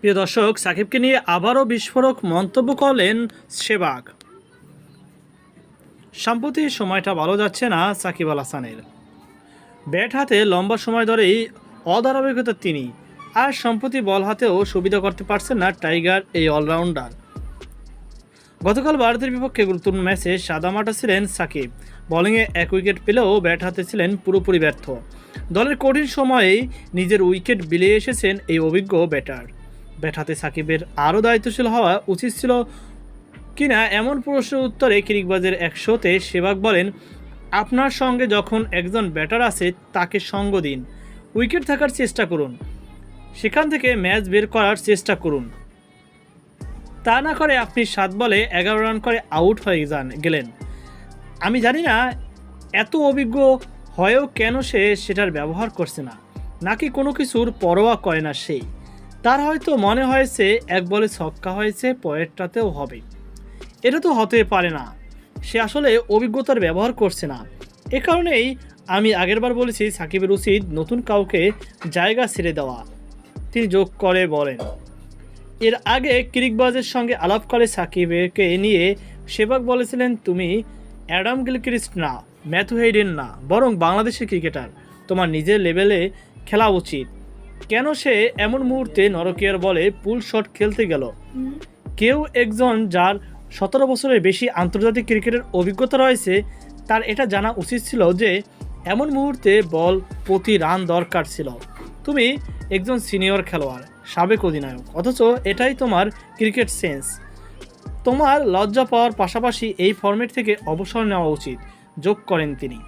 প্রিয় দর্শক, সাকিবকে নিয়ে আবারও বিস্ফোরক মন্তব্য করলেন সেবাগ। সম্প্রতি সময়টা ভালো যাচ্ছে না সাকিব আল হাসানের। ব্যাট হাতে লম্বা সময় ধরেই অধারাবাহিকতা তিনি, আর সম্প্রতি বল হাতেও সুবিধা করতে পারছেন না টাইগার, এই অলরাউন্ডার। গতকাল ভারতের বিপক্ষে গুরুত্বপূর্ণ ম্যাচে সাদামাটা ছিলেন সাকিব। বোলিংয়ে এক উইকেট পেলেও ব্যাট হাতে ছিলেন পুরোপুরি ব্যর্থ। দলের কঠিন সময়েই নিজের উইকেট বিলিয়ে এসেছেন এই অভিজ্ঞ ব্যাটার। ব্যাট হাতে সাকিবের আরও দায়িত্বশীল হওয়া উচিত ছিল কিনা এমন প্রশ্নের উত্তরে ক্রিকবাজের এক শোতে সেবাগ বলেন, আপনার সঙ্গে যখন একজন ব্যাটার আছে, তাকে সঙ্গ দিন। উইকেট থাকার চেষ্টা করুন। সেখান থেকে ম্যাচ বের করার চেষ্টা করুন। তা না করে আপনি সাত বলে এগারো রান করে আউট হয়ে যান, গেলেন। আমি জানি না এত অভিজ্ঞ হয়েও কেন সে সেটার ব্যবহার করছে না, নাকি কোনো কিছুর পরোয়া করে না সেই তার হয়তো মনে হয়েছে এক বলে ছক্কা হয়েছে, পরেরটাতেও হবে। এটা তো হতে পারে না। সে আসলে অভিজ্ঞতার ব্যবহার করছে না। এ কারণেই আমি আগেরবার বলেছি সাকিবের উচিত নতুন কাউকে জায়গা ছেড়ে দেওয়া। তিনি যোগ করে বলেন, এর আগে ক্রিকবাজের সঙ্গে আলাপ করে সাকিবকে নিয়ে সেবাক বলেছিলেন, তুমি অ্যাডাম গিলক্রিস্ট না, ম্যাথু হেইডেন না, বরং বাংলাদেশের ক্রিকেটার। তোমার নিজের লেভেলে খেলা উচিত। কেন সে এমন মুহূর্তে নরকিয়ার বলে পুল শট খেলতে গেল? কেউ একজন যার সতেরো বছরের বেশি আন্তর্জাতিক ক্রিকেটের অভিজ্ঞতা রয়েছে, তার এটা জানা উচিত ছিল যে এমন মুহূর্তে বল প্রতি রান দরকার ছিল। তুমি একজন সিনিয়র খেলোয়াড়, সাবেক অধিনায়ক, অথচ এটাই তোমার ক্রিকেট সেন্স। তোমার লজ্জা পাওয়ার পাশাপাশি এই ফর্মেট থেকে অবসর নেওয়া উচিত, যোগ করেন তিনি।